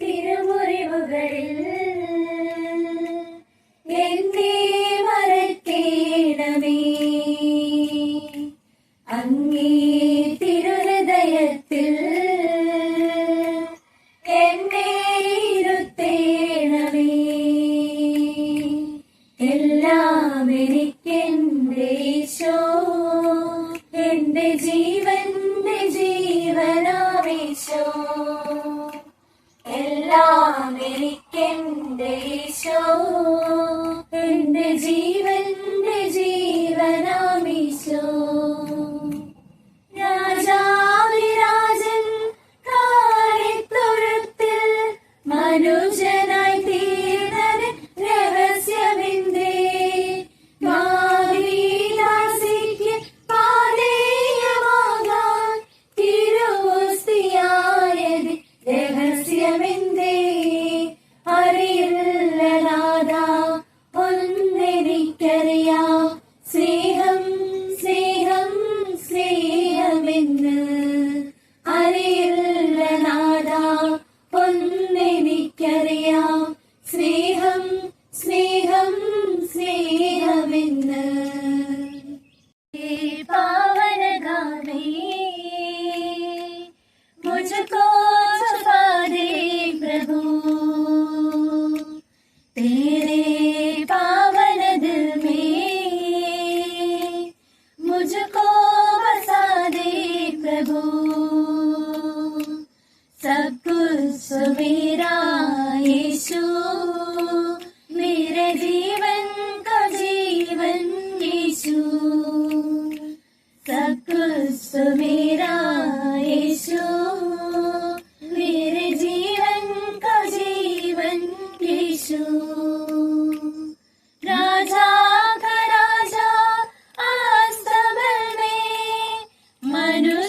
തിരുമുറിവുകളിൽ മറക്കേണമേ. അങ്ങേ തിരുഹൃദയത്തിൽ എല്ലാം എനിക്കെന്റെ ഈശോ എന്റെ ജീവൻ നാം എനിക്കെന്റെ ഈശോ എന്റെ ജീവൻ मेरा यीशु मेरे जीवन का जीवन यीशु सब कुछ मेरा यीशु मेरे जीवन का जीवन यीशु राजा का राजा आज में मनुष्य